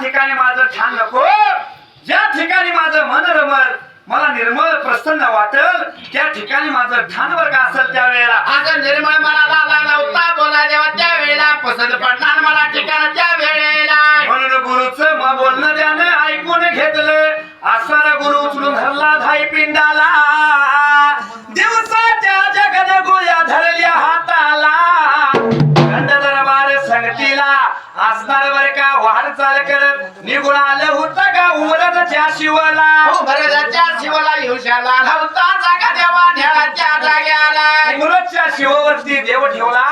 ठिकाणी माझं ठाण नको. ज्या ठिकाणी माझं मन रमल मला निर्मळ प्रसन्न वाटल. त्या ठिकाणी माझं ठाण वर्ग असेल त्या वेळेला असं निर्मळ मला लागला होता बोला जेव्हा त्या वेळेला पसंत पडणार मला ठिकाणाच्या वेळेला म्हणून गुरुच मग बोलणं त्यानं ऐकून घेतलं. असणारा गुरु उचलून धरला धाई पिंडाला. असणार बर का? वाढ चाल करत निघून आलं होतं का? उमरच्या शिवला? हो भरताच्या शिवाला नव्हता जागा देवा न्याच्या जाग्याला. उमरच्या शिववरती देव ठेवला.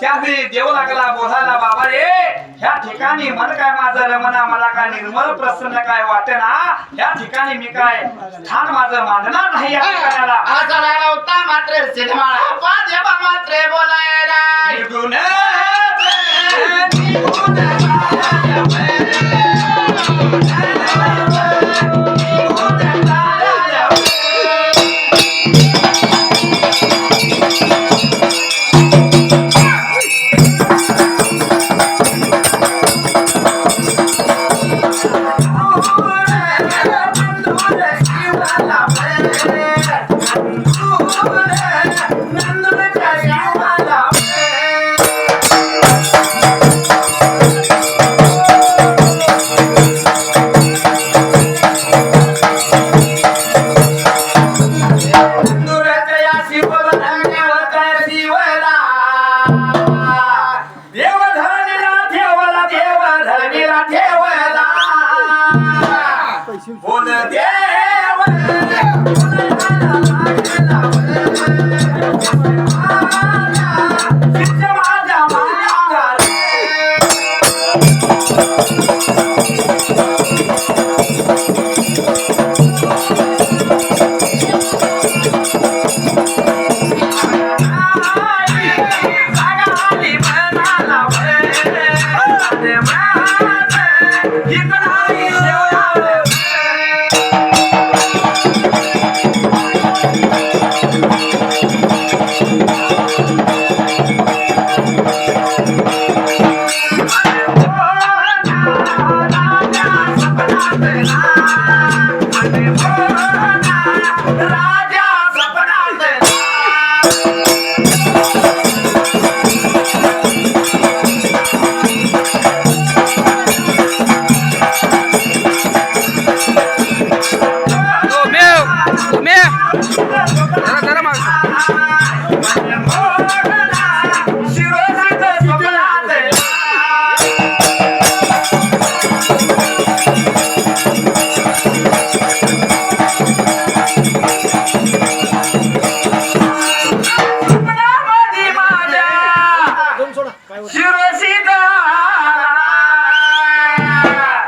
त्यावेळी देव लागला बोलायला बाबा रे ह्या ठिकाणी मन काय माझं? रमना मला काय निर्मळ प्रसन्न काय वाटेना? या ठिकाणी मी काय ठाण माझं मानणार नाही या ठिकाणाला? होता मात्र सिनेमा मात्र बोलायला. निघून निघून बोल देव